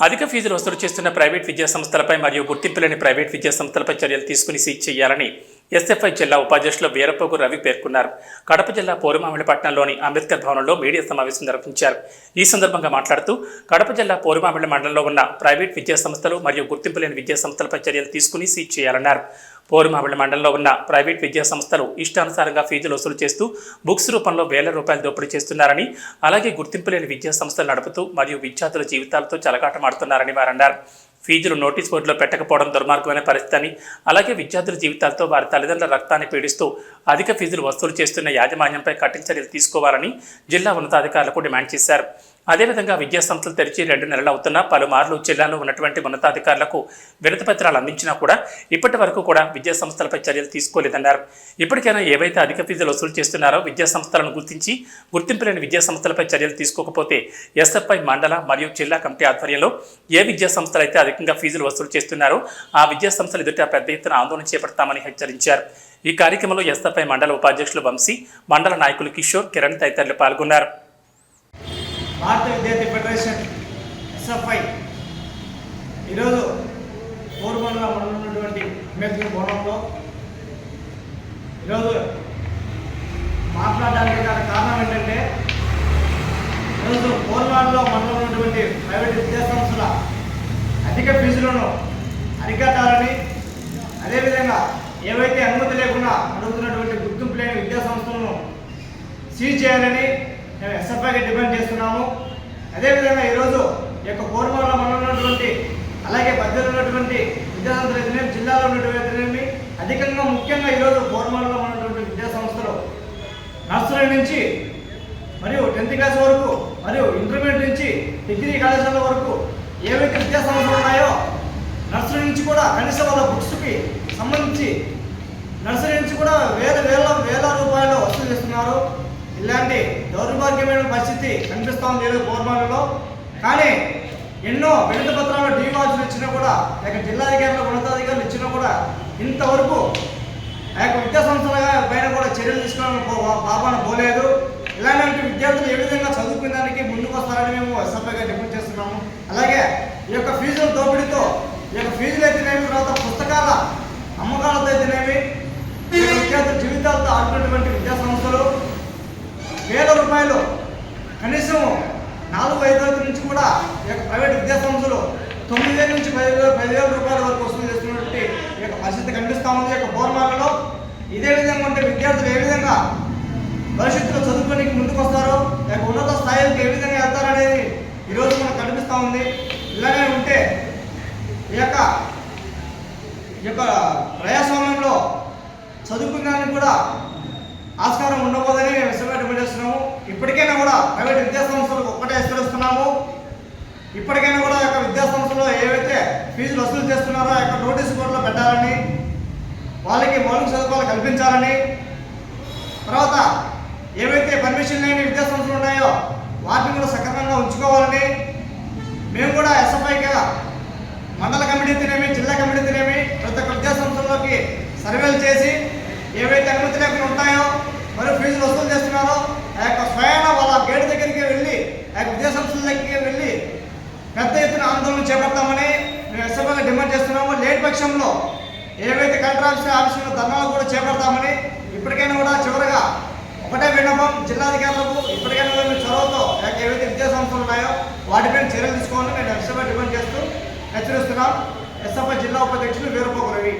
అధిక ఫీజులు వసూలు చేస్తున్న ప్రైవేట్ విద్యా సంస్థలపై మరియు గుర్తింపు లేని ప్రైవేట్ విద్యా సంస్థలపై చర్యలు తీసుకుని సీజ్ చేయాలని ఎస్ఎఫ్ఐ జిల్లా ఉపాధ్యక్షులు వీరపోగు రవి పేర్కొన్నారు. కడప జిల్లా పోరుమామిడిపట్నంలోని అంబేద్కర్ భవనంలో మీడియా సమావేశం నిర్వహించారు. ఈ సందర్భంగా మాట్లాడుతూ కడప జిల్లా పోరుమామిడి మండలంలో ఉన్న ప్రైవేట్ విద్యా సంస్థలు మరియు గుర్తింపు లేని విద్యా సంస్థలపై చర్యలు తీసుకుని సీజ్ చేయాలన్నారు. పోరుమామిడి మండలంలో ఉన్న ప్రైవేట్ విద్యా సంస్థలు ఇష్టానుసారంగా ఫీజులు వసూలు చేస్తూ బుక్స్ రూపంలో వేల రూపాయలు దోపిడీ చేస్తున్నారని అలాగే గుర్తింపు లేని విద్యా సంస్థలు నడుపుతూ మరియు విద్యార్థుల జీవితాలతో చలకాటమాడుతున్నారని వారు అన్నారు ఫీజులు నోటీస్ బోర్డులో పెట్టకపోవడం దుర్మార్గమైన పరిస్థితి అని అలాగే విద్యార్థుల జీవితాలతో వారి తల్లిదండ్రుల రక్తాన్ని పీడిస్తూ అధిక ఫీజులు వసూలు చేస్తున్న యాజమాన్యంపై కఠిన చర్యలు తీసుకోవాలని జిల్లా ఉన్నతాధికారులకు డిమాండ్ చేశారు. అదేవిధంగా విద్యాసంస్థలు తెరిచి రెండు నెలలు అవుతున్నా పలుమార్లు జిల్లాలో ఉన్నటువంటి ఉన్నతాధికారులకు వినతి పత్రాలు అందించినా కూడా ఇప్పటి వరకు కూడా విద్యా సంస్థలపై చర్యలు తీసుకోలేదన్నారు. ఇప్పటికైనా ఏవైతే అధిక ఫీజులు వసూలు చేస్తున్నారో విద్యాసంస్థలను గుర్తించి గుర్తింపు లేని విద్యాసంస్థలపై చర్యలు తీసుకోకపోతే ఎస్ఎఫ్ఐ మండల మరియు జిల్లా కమిటీ ఆధ్వర్యంలో ఏ విద్యాసంస్థలు అయితే అధికంగా ఫీజులు వసూలు చేస్తున్నారో ఆ విద్యా సంస్థలు ఎదుట పెద్ద ఎత్తున ఆందోళన చేపడతామని హెచ్చరించారు. ఈ కార్యక్రమంలో ఎస్ఎఫ్ఐ మండల ఉపాధ్యక్షులు వంశీ మండల నాయకులు కిషోర్ కిరణ్ తదితరులు పాల్గొన్నారు. భారత విద్యార్థి ఫెడరేషన్ ఎస్ఎఫ్ఐ. ఈరోజు పూర్వంలో ఉన్నటువంటి అంబేద్కర్ భవనంలో ఈరోజు మాట్లాడడానికి గల కారణం ఏంటంటే ఈరోజు పూర్వాల్లో మనలో ఉన్నటువంటి ప్రైవేట్ విద్యాసంస్థల అధిక ఫీజులను అరికట్టాలని అదేవిధంగా ఏవైతే అనుమతి లేకుండా అడుగుతున్నటువంటి గుర్తింపు లేని విద్యాసంస్థలను సీజ్ చేయాలని మేము ఎస్ఎఫ్ఐగా డిమాండ్ చేస్తున్నాము. అదేవిధంగా ఈరోజు ఈ యొక్క కోరమాల మనం ఉన్నటువంటి అలాగే పద్దెనిమిది ఉన్నటువంటి విద్యాసంస్థలు జిల్లాలో ఉన్నటువంటి అధికంగా ముఖ్యంగా ఈరోజు కోరమాలలో ఉన్నటువంటి విద్యా సంస్థలు నర్సరీ నుంచి మరియు టెన్త్ క్లాస్ వరకు మరియు ఇంటర్మీడియట్ నుంచి డిగ్రీ కళాశాల వరకు ఏవైతే విద్యా సంస్థలు ఉన్నాయో నర్సరీ నుంచి కూడా కనీసం వాళ్ళ బుక్స్కి సంబంధించి నర్సరీ నుంచి కూడా వేల వేల వేల రూపాయలు వసూలు చేస్తున్నారు. ఇలాంటి దౌర్భాగ్యమైన పరిస్థితి కనిపిస్తాం లేదు ఈరోజు కానీ ఎన్నో విడత పత్రాలు డీవాజులు ఇచ్చినా కూడా లేక జిల్లాధికారులు ఉన్నతాధికారులు ఇచ్చినా కూడా ఇంతవరకు ఆ యొక్క విద్యా సంస్థల పైన కూడా చర్యలు తీసుకోవడం పాపాన పోలేదు. ఇలాంటి విద్యార్థులు ఏ విధంగా చదువుకునే దానికి ముందుకు వస్తారని మేము ఎస్ఎఫ్ఐగా డిపెండ్ చేస్తున్నాము. అలాగే ఈ యొక్క ఫీజు దోపిడీతో ఈ యొక్క ఫీజులు అయితేనేమి తర్వాత పుస్తకాల అమ్మకాలతో అయితేనేమి ఈ యొక్క విద్యార్థుల జీవితాలతో ఆడుతున్నటువంటి విద్యా సంస్థలు వేల రూపాయలు కనీసం నాలుగు ఐదు తరగతి నుంచి కూడా ఈ యొక్క ప్రైవేట్ విద్యాసంస్థలు తొమ్మిది వేల నుంచి పదివేల పదివేల రూపాయల వరకు వసూలు చేస్తున్నటువంటి ఈ యొక్క పరిస్థితి కనిపిస్తూ ఉంది. ఈ యొక్క బోర్మాలలో ఇదే విధంగా ఉంటే విద్యార్థులు ఏ విధంగా భవిష్యత్తులో చదువుకోనికి ముందుకు వస్తారో లేక ఉన్నత స్థాయిలకు ఏ విధంగా వెళ్తారనేది ఈరోజు మనకు కనిపిస్తూ ఉంది. ఇలాగే ఉంటే ఈ యొక్క ఈ యొక్క ప్రజాస్వామ్యంలో చదువుకున్నానికి కూడా ఆస్కారం ఉండబోదని మేము ఎస్టిమేట్ పెట్టేస్తున్నాము ఇప్పటికైనా కూడా ప్రైవేట్ విద్యా సంస్థలకు ఒక్కటే హెచ్చరిస్తున్నాము ఇప్పటికైనా కూడా యొక్క విద్యా సంస్థలో ఏవైతే ఫీజులు వసూలు చేస్తున్నారో ఆ యొక్క నోటీస్ బోర్డులో పెట్టాలని వాళ్ళకి మౌలిక సదుపాయాలు కల్పించాలని తర్వాత ఏవైతే పర్మిషన్ లేని విద్యా సంస్థలు ఉన్నాయో వాటిని కూడా సక్రమంగా ఉంచుకోవాలని మేము కూడా ఎస్ఎఫ్ఐగా మండల కమిటీ తినేమి జిల్లా కమిటీ తినేమి ప్రతి ఒక్క విద్యా సంస్థల్లోకి సర్వేలు చేసి ఏవైతే అనుమతి లేకుండా ఉంటాయో మరియు ఫీజులు వసూలు చేస్తున్నారో ఆ యొక్క స్వయాన వాళ్ళ గేట్ దగ్గరికి వెళ్ళి ఆ యొక్క విద్యా సంస్థల దగ్గరికి వెళ్ళి పెద్ద ఎత్తున చేపడతామని మేము ఎస్ఎఫ్ఐగా డిమాండ్ చేస్తున్నాము. లేని పక్షంలో ఏవైతే కలెక్టర్ ఆఫీస్ ఆఫీసులో ధర్నాలు కూడా చేపడతామని ఇప్పటికైనా కూడా చివరగా ఒకటే విన్నపం జిల్లాధికారులకు ఇప్పటికైనా కూడా మేము చొరవతో ఏవైతే విద్యా సంస్థలు ఉన్నాయో వాటిపైన చర్యలు తీసుకోవాలని నేను ఎస్ఎఫ్ఐ డిమాండ్ చేస్తూ హెచ్చరిస్తున్నాం. ఎస్ఎఫ్ఐ జిల్లా ఉపాధ్యక్షులు వీరపోకు రవి.